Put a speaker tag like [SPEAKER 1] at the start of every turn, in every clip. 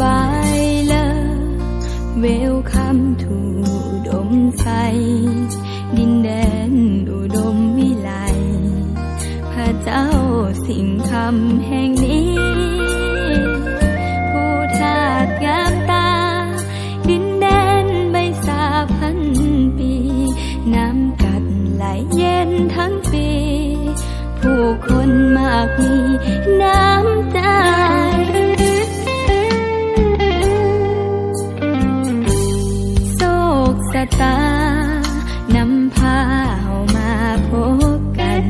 [SPEAKER 1] บายเลิกเวลคำถูดมไฟ ดินแดนอุดมวิไลพระเจ้าสิ่งคำแห่งนี้ ผู้ทาดงามตา ดินแดนใบสาพันปี น้ำกัดไหลเย็นทั้งปี ผู้คนมากมีน้ ตานำพาเฮามาพบกัน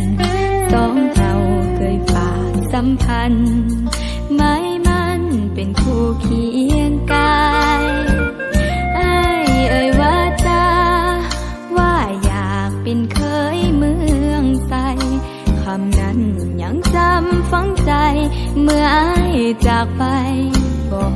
[SPEAKER 1] สองเราเคยฝากสัมพันธ์ไม่มันเป็นคู่เคียงกายไอ้เอ่ยว่าจาว่าอยากเป็นเคยเมืองใสคำนั้นยังจำฝังใจ เมื่อไอ้จากไปบอก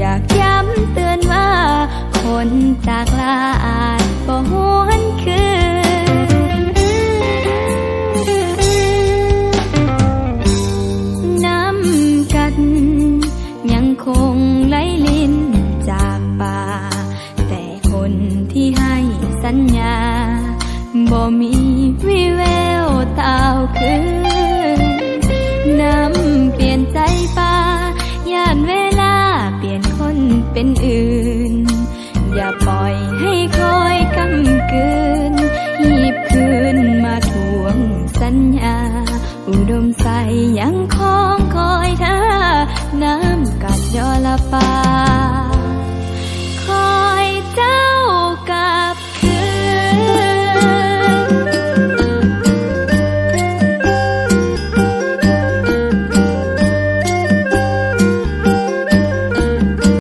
[SPEAKER 1] อยากย้ำเตือนว่า คนจากลาอาจบ่หวนคืน น้ำกัน ยังคงไหลลินจากป่า แต่คนที่ให้สัญญาบ่มีวิแววตาวคืน ปล่อยให้คอยกำกืนหยิบคืนมาทวงสัญญา อุดมใสยังคองคอยท่าน้ำกัดยอละปา